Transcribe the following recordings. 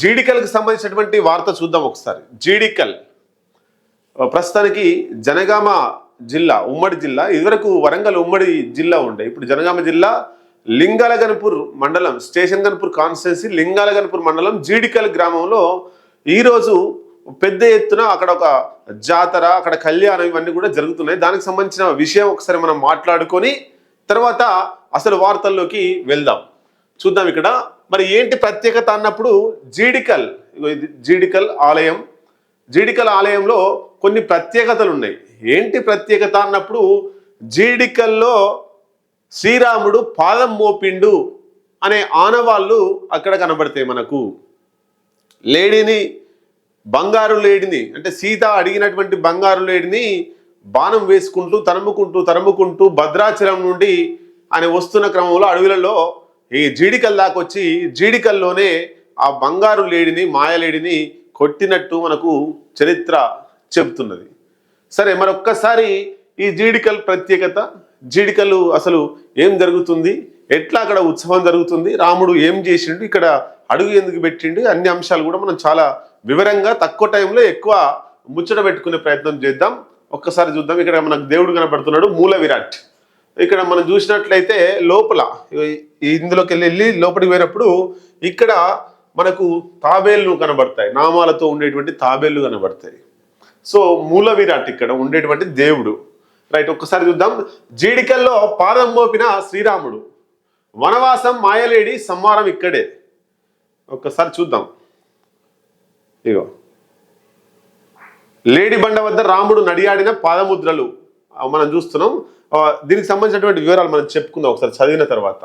జీడికల్కి సంబంధించినటువంటి వార్త చూద్దాం ఒకసారి. జీడికల్. ప్రస్తుతానికి జనగామ జిల్లా ఉమ్మడి జిల్లా ఇదివరకు వరంగల్ ఉమ్మడి జిల్లా ఉండే. ఇప్పుడు జనగామ జిల్లా లింగాలగన్పూర్ మండలం స్టేషన్ గన్పూర్ కాన్స్టిట్యున్సీ లింగాలగన్పూర్ మండలం జీడికల్ గ్రామంలో ఈరోజు పెద్ద ఎత్తున అక్కడ ఒక జాతర అక్కడ కళ్యాణం ఇవన్నీ కూడా జరుగుతున్నాయి. దానికి సంబంధించిన విషయం ఒకసారి మనం మాట్లాడుకొని తర్వాత అసలు వార్తల్లోకి వెళ్దాం. చూద్దాం ఇక్కడ. మరి ఏంటి ప్రత్యేకత అన్నప్పుడు జీడికల్ జీడికల్ ఆలయం. జీడికల్ ఆలయంలో కొన్ని ప్రత్యేకతలు ఉన్నాయి. ఏంటి ప్రత్యేకత అన్నప్పుడు జీడికల్లో శ్రీరాముడు పాదం మోపిండు అనే ఆనవాళ్ళు అక్కడ కనబడతాయి మనకు. లేడీని బంగారు లేడిని అంటే సీత అడిగినటువంటి బంగారు లేడిని బాణం వేసుకుంటూ తరుముకుంటూ తరుముకుంటూ భద్రాచలం నుండి ఆయన వస్తున్న క్రమంలో అడవులలో ఈ జీడికల్ దాకొచ్చి వచ్చి జీడికల్లోనే ఆ బంగారు లేడిని మాయలేడిని కొట్టినట్టు మనకు చరిత్ర చెబుతున్నది. సరే మరొక్కసారి ఈ జీడికల్ ప్రత్యేకత జీడికలు అసలు ఏం జరుగుతుంది? ఎట్లా అక్కడ ఉత్సవం జరుగుతుంది? రాముడు ఏం చేసిండు? ఇక్కడ అడుగు ఎందుకు పెట్టిండు? అన్ని అంశాలు కూడా మనం చాలా వివరంగా తక్కువ టైంలో ఎక్కువ ముచ్చట పెట్టుకునే ప్రయత్నం చేద్దాం. ఒక్కసారి చూద్దాం. ఇక్కడ మనకు దేవుడు కనబడుతున్నాడు మూల విరాట్. ఇక్కడ మనం చూసినట్లయితే లోపల ఇందులోకి వెళ్ళి లోపలికి పోయినప్పుడు ఇక్కడ మనకు తాబేళ్ళు కనబడతాయి. నామాలతో ఉండేటువంటి తాబేళ్ళు కనబడతాయి. సో మూల విరాట్ ఇక్కడ ఉండేటువంటి దేవుడు. రైట్ ఒక్కసారి చూద్దాం. జీడికల్లో పాదం మోపిన శ్రీరాముడు. వనవాసం మాయలేడి సంహారం ఇక్కడే. ఒక్కసారి చూద్దాం. ఇగో. లేడి బండ వద్ద రాముడు నడియాడిన పాదముద్రలు. మనం చూస్తున్నాం. దీనికి సంబంధించినటువంటి వివరాలు మనం చెప్పుకుందాం ఒకసారి చదివిన తర్వాత.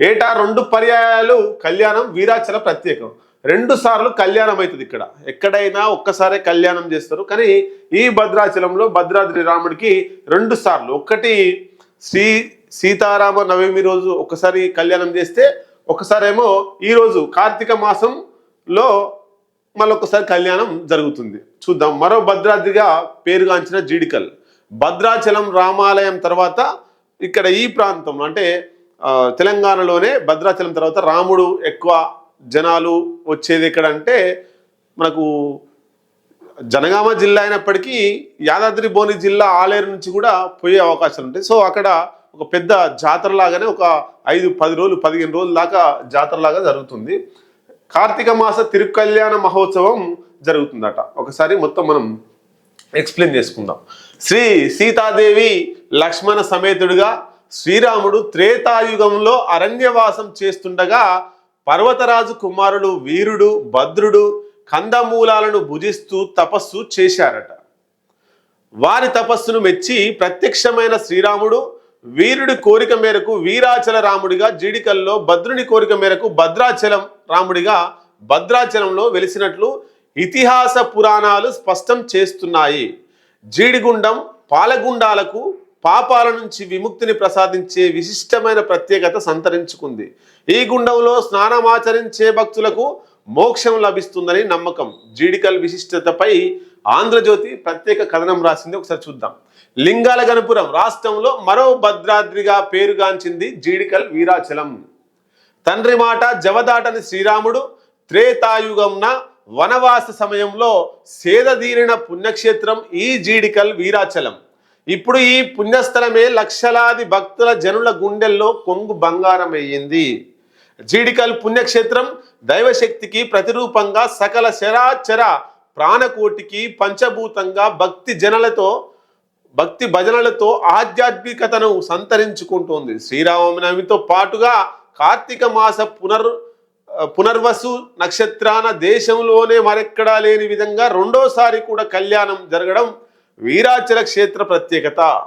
ఏటా రెండు పర్యాయాలు కళ్యాణం వీరాచల ప్రత్యేకం. రెండు సార్లు కళ్యాణం అవుతుంది ఇక్కడ. ఎక్కడైనా ఒక్కసారే కళ్యాణం చేస్తారు. కానీ ఈ భద్రాచలంలో భద్రాద్రి రాముడికి రెండు సార్లు. ఒకటి శ్రీ సీతారామ నవమి రోజు ఒకసారి కళ్యాణం చేస్తే ఒకసారేమో ఈరోజు కార్తీక మాసంలో మళ్ళొకసారి కళ్యాణం జరుగుతుంది. చూద్దాం. మరో భద్రాద్రిగా పేరుగాంచిన జీడికల్. భద్రాచలం రామాలయం తర్వాత ఇక్కడ ఈ ప్రాంతంలో అంటే తెలంగాణలోనే భద్రాచలం తర్వాత రాముడు ఎక్కువ జనాలు వచ్చేది ఎక్కడ అంటే మనకు జనగామ జిల్లా అయినప్పటికీ యాదాద్రి భువని జిల్లా ఆలేరు నుంచి కూడా పోయే అవకాశాలు ఉంటాయి. సో అక్కడ ఒక పెద్ద జాతర లాగానే ఒక ఐదు పది రోజులు పదిహేను రోజుల దాకా జాతర లాగా జరుగుతుంది. కార్తీక మాస తిరుకల్యాణ మహోత్సవం జరుగుతుందట. ఒకసారి మొత్తం మనం ఎక్స్ప్లెయిన్ చేసుకుందాం. శ్రీ సీతాదేవి లక్ష్మణ సమేతుడుగా శ్రీరాముడు త్రేతాయుగంలో అరణ్యవాసం చేస్తుండగా పర్వతరాజు కుమారుడు వీరుడు భద్రుడు కందమూలాలను భుజిస్తూ తపస్సు చేశారట. వారి తపస్సును మెచ్చి ప్రత్యక్షమైన శ్రీరాముడు వీరుడి కోరిక మేరకు వీరాచల రాముడిగా జీడికల్లో భద్రుని కోరిక మేరకు భద్రాచలం రాముడిగా భద్రాచలంలో వెలిసినట్లు ఇతిహాస పురాణాలు స్పష్టం చేస్తున్నాయి. జీడిగుండం పాలగుండాలకు పాపాల నుంచి విముక్తిని ప్రసాదించే విశిష్టమైన ప్రత్యేకత సంతరించుకుంది. ఈ గుండంలో స్నానమాచరించే భక్తులకు మోక్షం లభిస్తుందని నమ్మకం. జీడికల్ విశిష్టతపై ఆంధ్రజ్యోతి ప్రత్యేక కథనం రాసింది. ఒకసారి చూద్దాం. లింగాల గణపురం రాష్ట్రంలో మరో భద్రాద్రిగా పేరుగాంచింది జీడికల్ వీరాచలం. తండ్రి మాట జవదాటని శ్రీరాముడు త్రేతాయుగంన వనవాస సమయంలో సేదదీరిన పుణ్యక్షేత్రం ఈ జీడికల్ వీరాచలం. ఇప్పుడు ఈ పుణ్యస్థలమే లక్షలాది భక్తుల జనుల గుండెల్లో కొంగు బంగారం అయ్యింది జీడికల్ పుణ్యక్షేత్రం దైవశక్తికి ప్రతిరూపంగా సకల శరాచర ప్రాణకోటికి పంచభూతంగా భక్తి జనలతో భక్తి భజనలతో ఆధ్యాత్మికతను సంతరించుకుంటోంది. శ్రీరామనవమితో పాటుగా కార్తీక మాస పునర్ పునర్వసు నక్షత్రాన దేశంలోనే మరెక్కడా లేని విధంగా రెండోసారి కూడా కళ్యాణం జరగడం వీరాచల క్షేత్ర ప్రత్యేకత.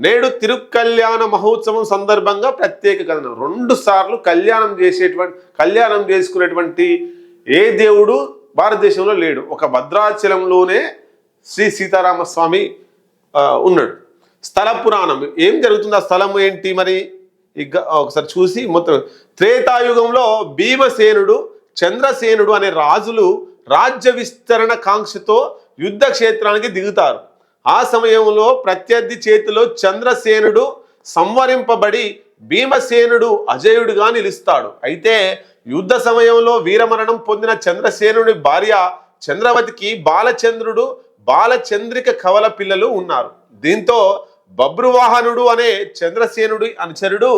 నేడు తిరుకల్యాణ మహోత్సవం సందర్భంగా ప్రత్యేక కథనం రెండు సార్లు కళ్యాణం చేసేటువంటి కళ్యాణం చేసుకునేటువంటి ఏ దేవుడు భారతదేశంలో లేడు. ఒక భద్రాచలంలోనే శ్రీ సీతారామస్వామి ఉన్నాడు. స్థల పురాణం. ఏం జరుగుతుంది? ఆ స్థలం ఏంటి మరి? ఇక ఒకసారి చూసి మొత్తం. త్రేతాయుగంలో భీమసేనుడు చంద్రసేనుడు అనే రాజులు రాజ్య విస్తరణ కాంక్షతో యుద్ధ క్షేత్రానికి దిగుతారు. ఆ సమయంలో ప్రత్యర్థి చేతిలో చంద్రసేనుడు సంవరింపబడి భీమసేనుడు అజయుడుగా నిలుస్తాడు. అయితే యుద్ధ సమయంలో వీరమరణం పొందిన చంద్రసేనుడి భార్య చంద్రవతికి బాలచంద్రుడు బాలచంద్రిక కవల పిల్లలు ఉన్నారు. దీంతో బబ్రువాహనుడు అనే చంద్రసేనుడి అనుచరుడు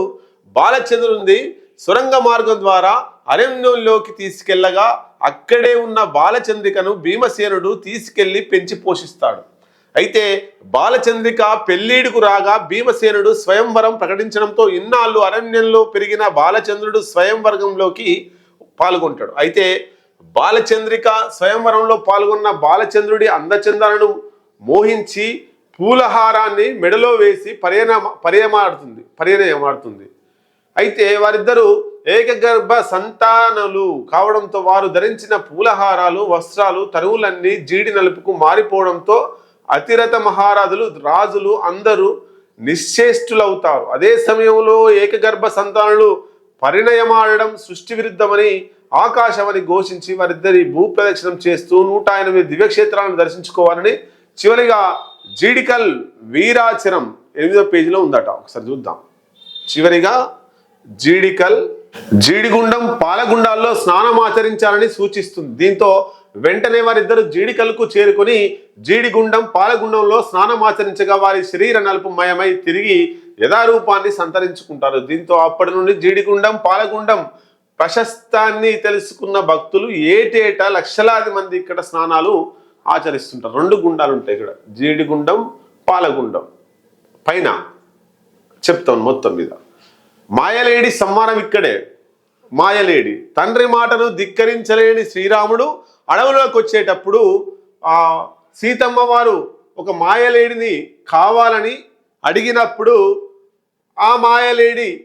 బాలచంద్రుడిని సురంగ మార్గం ద్వారా అరణ్యంలోకి తీసుకెళ్ళగా అక్కడే ఉన్న బాలచంద్రికను భీమసేనుడు తీసుకెళ్ళి పెంచి పోషిస్తాడు. అయితే బాలచంద్రిక పెళ్ళీడుకు రాగా భీమసేనుడు స్వయంవరం ప్రకటించడంతో ఇన్నాళ్ళు అరణ్యంలో పెరిగిన బాలచంద్రుడు స్వయంవర్గంలోకి పాల్గొంటాడు. అయితే బాలచంద్రిక స్వయంవరంలో పాల్గొన్న బాలచంద్రుడి అందచందాలను మోహించి పూలహారాన్ని మెడలో వేసి పర్యన పర్యమాడుతుంది పర్యనయమాడుతుంది. అయితే వారిద్దరూ ఏకగర్భ సంతానలు కావడంతో వారు ధరించిన పూలహారాలు వస్త్రాలు తరువులన్నీ జీడి నలుపుకు మారిపోవడంతో అతిరథ మహారాజులు రాజులు అందరూ నిశ్చేష్టులవుతారు. అదే సమయంలో ఏకగర్భ సంతానులు పరిణయమాడడం సృష్టి విరుద్ధమని ఆకాశమని ఘోషించి వారిద్దరి భూప్రదక్షిణం చేస్తూ నూట ఎనిమిది దివ్యక్షేత్రాలను దర్శించుకోవాలని చివరిగా జీడికల్ వీరాచరం ఎనిమిదో పేజీలో ఉందట. ఒకసారి చూద్దాం. చివరిగా జీడికల్ జీడిగుండం పాలగుండాల్లో స్నానం ఆచరించాలని సూచిస్తుంది. దీంతో వెంటనే వారిద్దరు జీడికల్కు చేరుకొని జీడిగుండం పాలగుండంలో స్నానం ఆచరించగా వారి శరీర నలుపు మయమై తిరిగి యథారూపాన్ని సంతరించుకుంటారు. దీంతో అప్పటి నుండి జీడిగుండం పాలగుండం ప్రశస్తాన్ని తెలుసుకున్న భక్తులు ఏటేటా లక్షలాది మంది ఇక్కడ స్నానాలు ఆచరిస్తుంటారు. రెండు గుండాలు ఉంటాయి ఇక్కడ. జీడిగుండం పాలగుండం. పైన చెప్తాను మొత్తం మీద. మాయలేడి సమ్మానం ఇక్కడే. మాయలేడి. తండ్రి మాటను ధిక్కరించలేని శ్రీరాముడు అడవులోకి వచ్చేటప్పుడు సీతమ్మ వారు ఒక మాయలేడిని కావాలని అడిగినప్పుడు ఆ మాయలేడి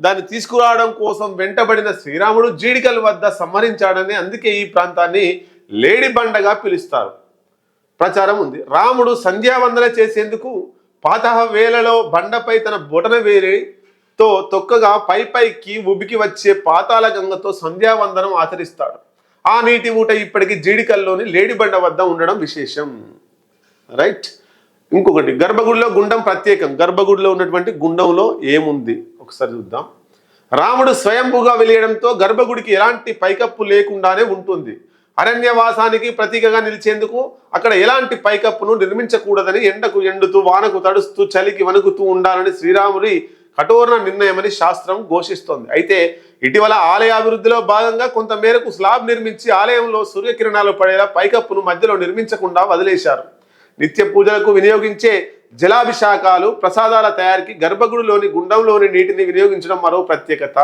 దాన్ని తీసుకురావడం కోసం వెంటబడిన శ్రీరాముడు జీడికల వద్ద సంహరించాడని అందుకే ఈ ప్రాంతాన్ని లేడి బండగా పిలుస్తారు. ప్రచారం ఉంది. రాముడు సంధ్యావందన చేసేందుకు పాతహ వేలలో బండపై తన బొటన వేరేతో తొక్కగా పై పైకి ఉబికి వచ్చే పాతాళ గంగతో సంధ్యావందనం ఆచరిస్తాడు. ఆ నీటి ఊట ఇప్పటికీ జీడికల్లోని లేడిబండ వద్ద ఉండడం విశేషం. రైట్. ఇంకొకటి గర్భగుడిలో గుండం ప్రత్యేకం. గర్భగుడిలో ఉన్నటువంటి గుండంలో ఏముంది? ఒకసారి చూద్దాం. రాముడు స్వయంభూగా వెలియడంతో గర్భగుడికి ఎలాంటి పైకప్పు లేకుండానే ఉంటుంది. అరణ్యవాసానికి ప్రతీకగా నిలిచేందుకు అక్కడ ఎలాంటి పైకప్పును నిర్మించకూడదని ఎండకు ఎండుతూ వానకు తడుస్తూ చలికి వణుకుతూ ఉండాలని శ్రీరాముడి కఠోర నిర్ణయమని శాస్త్రం ఘోషిస్తోంది. అయితే ఇటీవల ఆలయ అభివృద్ధిలో భాగంగా కొంత మేరకు స్లాబ్ నిర్మించి ఆలయంలో సూర్యకిరణాలు పడేలా పైకప్పును మధ్యలో నిర్మించకుండా వదిలేశారు. నిత్య పూజలకు వినియోగించే జలాభిషేకాలు ప్రసాదాల తయారీకి గర్భగుడిలోని గుండంలోని నీటిని వినియోగించడం మరో ప్రత్యేకత.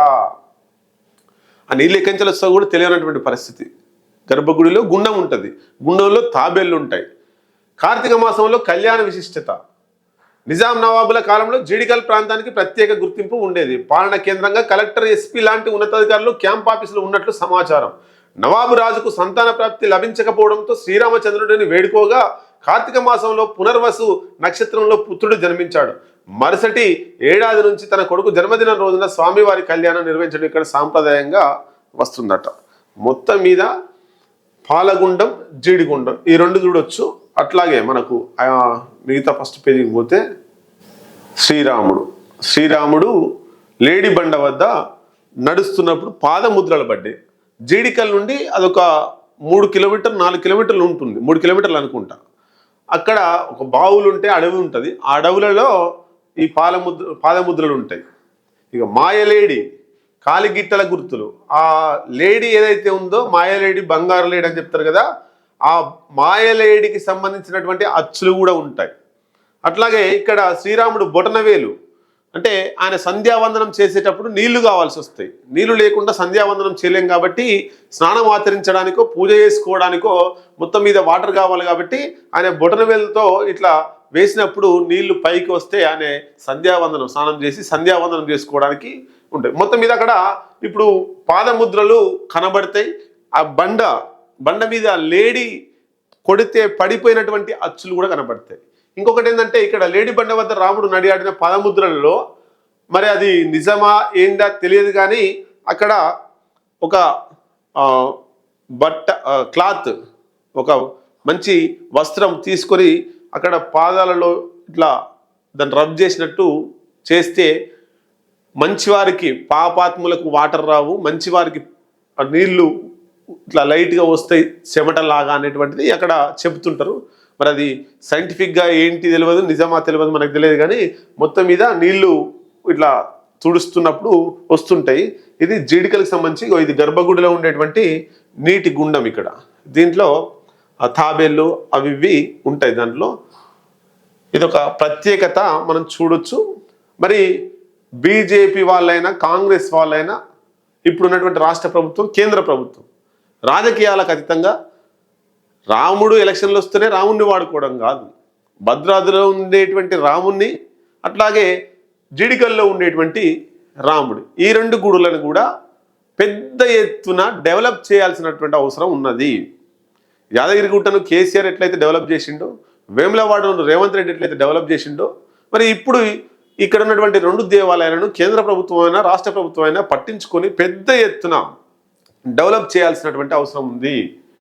ఆ నీళ్ళు ఎక్కించలు వస్తా కూడా తెలియనటువంటి పరిస్థితి. గర్భగుడిలో గుండం ఉంటుంది. గుండంలో తాబేళ్ళు ఉంటాయి. కార్తీక మాసంలో కళ్యాణ విశిష్టత. నిజాం నవాబుల కాలంలో జీడికల్ ప్రాంతానికి ప్రత్యేక గుర్తింపు ఉండేది. పాలన కేంద్రంగా కలెక్టర్ ఎస్పీ లాంటి ఉన్నతాధికారులు క్యాంప్ ఆఫీసులు ఉన్నట్లు సమాచారం. నవాబు రాజుకు సంతాన ప్రాప్తి లభించకపోవడంతో శ్రీరామచంద్రుడిని వేడుకోగా కార్తీక మాసంలో పునర్వసు నక్షత్రంలో పుత్రుడు జన్మించాడు. మరుసటి ఏడాది నుంచి తన కొడుకు జన్మదిన రోజున స్వామివారి కళ్యాణం నిర్వహించడం ఇక్కడ సాంప్రదాయంగా వస్తుందట. మొత్తం మీద పాలగుండం జీడిగుండం ఈ రెండు చూడొచ్చు. అట్లాగే మనకు ఆ మిగతా ఫస్ట్ పేజీకి పోతే శ్రీరాముడు. శ్రీరాముడు లేడి బండ వద్ద నడుస్తున్నప్పుడు పాదముద్రలు పడ్డాయి. జీడికల్ నుండి అదొక మూడు కిలోమీటర్ నాలుగు కిలోమీటర్లు ఉంటుంది. మూడు కిలోమీటర్లు అనుకుంటా. అక్కడ ఒక బావులు ఉంటే అడవి ఉంటుంది. ఆ అడవులలో ఈ పాలముద్ర పాదముద్రలు ఉంటాయి. ఇక మాయలేడి కాలిగిట్టల గుర్తులు. ఆ లేడీ ఏదైతే ఉందో మాయలేడి బంగారు లేడి అని చెప్తారు కదా ఆ మాయలేడికి సంబంధించినటువంటి అచ్చులు కూడా ఉంటాయి. అట్లాగే ఇక్కడ శ్రీరాముడు బొటనవేలు అంటే ఆయన సంధ్యావందనం చేసేటప్పుడు నీళ్ళు కావాల్సి వస్తాయి. నీళ్ళు లేకుండా సంధ్యావందనం చేయలేం కాబట్టి స్నానం ఆచరించడానికో పూజ చేసుకోవడానికో మొత్తం మీద వాటర్ కావాలి కాబట్టి ఆయన బొటనవేలుతో ఇట్లా వేసినప్పుడు నీళ్ళు పైకి వస్తే ఆయన సంధ్యావందనం స్నానం చేసి సంధ్యావందనం చేసుకోవడానికి ఉంటాయి. మొత్తం మీద అక్కడ ఇప్పుడు పాదముద్రలు కనబడతాయి. ఆ బండ బండ మీద లేడీ కొడితే పడిపోయినటువంటి అచ్చులు కూడా కనబడతాయి. ఇంకొకటి ఏంటంటే ఇక్కడ లేడీ బండ వద్ద రాముడు నడియాడిన పాదముద్రలలో మరి అది నిజమా ఏందా తెలియదు కానీ అక్కడ ఒక బట్ట క్లాత్ ఒక మంచి వస్త్రం తీసుకొని అక్కడ పాదాలలో ఇట్లా దాన్ని రబ్ చేసినట్టు చేస్తే మంచివారికి పాపాత్ములకు వాటర్ రావు మంచివారికి నీళ్ళు ఇట్లా లైట్గా వస్తాయి చెమటలాగా అనేటువంటిది అక్కడ చెబుతుంటారు. మరి అది సైంటిఫిక్గా ఏంటి తెలియదు నిజమా తెలియదు మనకు తెలియదు కానీ మొత్తం మీద నీళ్ళు ఇట్లా తుడుస్తున్నప్పుడు వస్తుంటాయి. ఇది జీడికలకు సంబంధించి ఇది గర్భగుడిలో ఉండేటువంటి నీటి గుండం ఇక్కడ. దీంట్లో తాబేళ్ళు అవి ఇవి ఉంటాయి దాంట్లో. ఇదొక ప్రత్యేకత మనం చూడొచ్చు. మరి బీజేపీ వాళ్ళైనా కాంగ్రెస్ వాళ్ళైనా ఇప్పుడు ఉన్నటువంటి రాష్ట్ర ప్రభుత్వం కేంద్ర ప్రభుత్వం. రాజకీయాలకు అతీతంగా రాముడు ఎలక్షన్లు వస్తేనే రాముణ్ణి వాడుకోవడం కాదు. భద్రాద్రిలో ఉండేటువంటి రాముణ్ణి అట్లాగే జిడికల్లో ఉండేటువంటి రాముడు. ఈ రెండు గుడులను కూడా పెద్ద ఎత్తున డెవలప్ చేయాల్సినటువంటి అవసరం ఉన్నది. యాదగిరిగుట్టను కేసీఆర్ ఎట్లయితే డెవలప్ చేసిండో వేములవాడను రేవంత్ రెడ్డి ఎట్లయితే డెవలప్ చేసిండో మరి ఇప్పుడు ఇక్కడ ఉన్నటువంటి రెండు దేవాలయాలను కేంద్ర ప్రభుత్వం అయినా రాష్ట్ర ప్రభుత్వం అయినా పట్టించుకొని పెద్ద ఎత్తున డెవలప్ చేయాల్సినటువంటి అవసరం ఉంది.